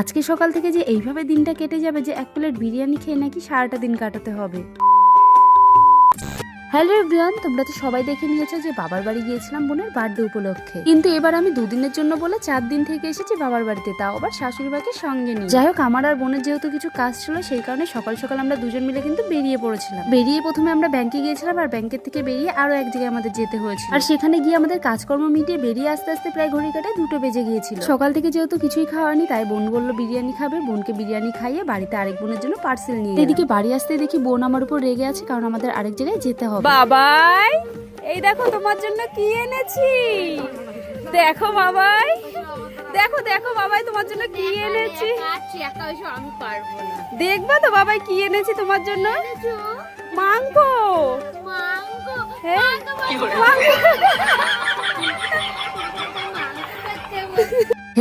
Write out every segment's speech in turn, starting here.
আজকে সকাল থেকে যে এইভাবে দিনটা কেটে যাবে যে এক প্লেট বিরিয়ানি খেয়ে নাকি সারাটা দিন কাটাতে হবে। হ্যালো এভরিওয়ান, তোমরা তো সবাই দেখে নিয়েছো যে বাবার বাড়ি গিয়েছিলাম বোনের বার্থডে উপলক্ষে। কিন্তু এবার আমি দুদিনের জন্য বলে চার দিন থেকে এসেছি বাবার বাড়িতে, তাও আবার শাশুড়ি মাকে সঙ্গে নিয়ে। যাই হোক, আমার আর বোনের যেহেতু কিছু কাজ ছিল, সেই কারণে সকাল সকাল আমরা দুজন মিলে কিন্তু বেরিয়ে পড়েছিলাম। বেরিয়ে প্রথমে আমরা ব্যাংকে গিয়েছিলাম আর ব্যাংকের থেকে বেরিয়ে আরও এক জায়গায় আমাদের যেতে হয়েছিল। আর সেখানে গিয়ে আমাদের কাজকর্ম মিটিয়ে বেরিয়ে আস্তে আস্তে প্রায় ঘড়ি কাটায় দুটো বেজে গিয়েছিল। সকাল থেকে যেহেতু কিছুই খাওয়ানি তাই বোন বলল, বিরিয়ানি খাবে। বোনকে বিরিয়ানি খাইয়ে বাড়িতে আরেক বোনের জন্য পার্সেল নিয়ে এদিকে বাড়ি আসতে দেখি বোন আমার উপর রেগে আছে, কারণ আমাদের আরেক জায়গায় যেতে হবে। বাবাই এই দেখো তোমার জন্য কি এনেছি? দেখো বাবাই দেখো দেখো বাবাই তোমার জন্য কি এনেছি? দেখবা তো বাবাই কি এনেছি তোমার জন্য? মাংগো হ্যাঁ।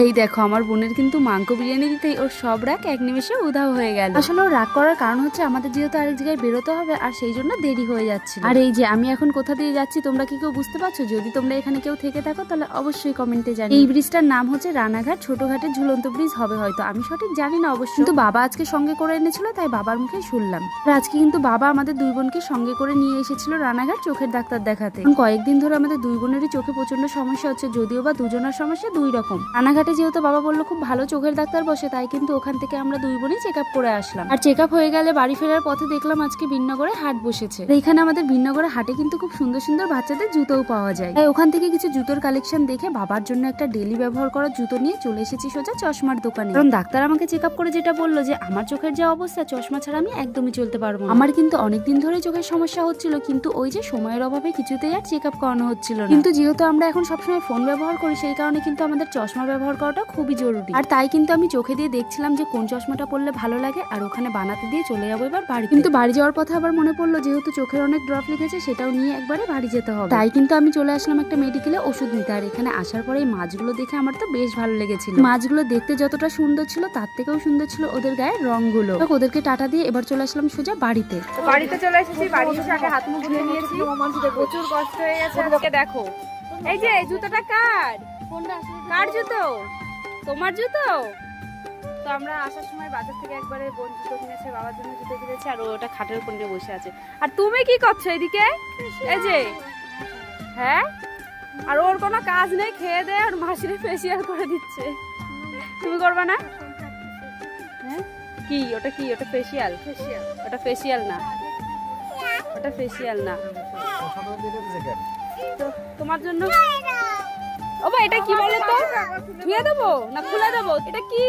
এই দেখো আমার বোনের কিন্তু মাংক বিরিয়ানি দিতেই ওর সব রাগ এক নিমেষে উধাও হয়ে গেল। আসলে ওর রাগ করার কারণ হচ্ছে আমাদের যেহেতু আরেক জায়গায় বেরোতে হবে আর সেই জন্য দেরি হয়ে যাচ্ছে আর এই যে আমি এখন কোথা দিয়ে যাচ্ছি তোমরা কি কেউ বুঝতে পারছ? যদি তোমরা এখানে কেউ থেকে থাকো তাহলে অবশ্যই কমেন্টে জানি এই ব্রিজটার নাম হচ্ছে রানাঘাট ছোটঘাটের ঝুলন্ত ব্রিজ হবে হয়তো আমি সঠিক জানি না অবশ্যই কিন্তু বাবা আজকে সঙ্গে করে এনেছিল তাই বাবার মুখে শুনলাম। আর আজকে কিন্তু বাবা আমাদের দুই বোনকে সঙ্গে করে নিয়ে এসেছিল রানাঘাট চোখের ডাক্তার দেখাতে। কয়েকদিন ধরে আমাদের দুই বোনেরই চোখে প্রচণ্ড সমস্যা হচ্ছে যদিও বা দুজনের সমস্যা দুই রকম। রানাঘাটে যেহেতু বাবা বলল খুব ভালো চোখের ডাক্তার বসে, তাই কিন্তু ওখান থেকে আমরা দুই বোনই চেক করে আসলাম। আর চেক আপ হয়ে গেলে বাড়ি ফেরার পথে দেখলাম আজকে বিনগরে হাট বসেছে। এখানে আমাদের বিনগরে হাটে কিন্তু খুব সুন্দর সুন্দর বাচ্চাদের জুতোও পাওয়া যায়। তাই ওখান থেকে কিছু জুতোর কালেকশন দেখে বাবার জন্য একটা ডেলি ব্যবহার করা জুতো নিয়ে চলে এসেছি সোজা চশমার দোকানে। কারণ ডাক্তার আমাকে চেক আপ করে যেটা বলল যে, আমার চোখের যা অবস্থা, চশমা ছাড়া আমি একদমই চলতে পারব। আমার কিন্তু অনেকদিন ধরে চোখের সমস্যা হচ্ছিল, কিন্তু ওই যে সময়ের অভাবে কিছুতেই আর চেক আপ করানো হচ্ছিল কিন্তু যেহেতু আমরা এখন সবসময় ফোন ব্যবহার করি, সেই কারণে কিন্তু আমাদের চশমা ব্যবহার করাটা খুবই জরুরি। আর তাই কিন্তু আমি চোখে দিয়ে দেখছিলাম যে কোন চশমাটা পরলে ভালো লাগে আর ওখানে বানাতে দিয়ে চলে যাব এবার বাড়ি কিন্তু বাড়ি যাওয়ার পথে আবার মনে পড়ল যেহেতু চোখের অনেক ড্রপ লেগেছে সেটাও নিয়ে একবারে বাড়ি যেতে হবে। তাই কিন্তু আমি চলে আসলাম একটা মেডিকেলে ওষুধ নিতে আর এখানে আসার পরে এই মাছগুলো দেখে আমার তো বেশ ভালো লেগেছিল। মাছগুলো দেখতে যতটা সুন্দর ছিল তার থেকেও সুন্দর ছিল ওদের গায়ের রংগুলো। তো ওদেরকে টাটা দিয়ে এবার চলে আসলাম সোজা বাড়িতে। বাড়িতে চলে এসেছি বাড়ি এসে আগে হাত মুখ ধুয়ে নিয়েছি। প্রচুর কষ্ট হয়ে গেছে। দেখো। এই যে জুতোটা কার? কার জুতো? তোমার জুতো? তো আমরা আসার সময় বাজার থেকে একবারে বোন জুতো কিনেছে বাবার জন্য জুতো কিনেছে আর ওটা খাটের উপর নিয়ে বসে আছে। আর তুমি কি করছ এদিকে? এই যে। হ্যাঁ? আর ওর কোনো কাজ নেই খেয়ে দে আর মাসিরে ফেসিয়াল করে দিচ্ছে। তুমি করবে না? হ্যাঁ? কি? ওটা কি? ওটা ফেসিয়াল ওটা ফেসিয়াল না। ওটা ফেসিয়াল না। তোমার জন্য ও এটা কি বলো তো ধুয়ে দেবো না খুলে দেবো? এটা কি?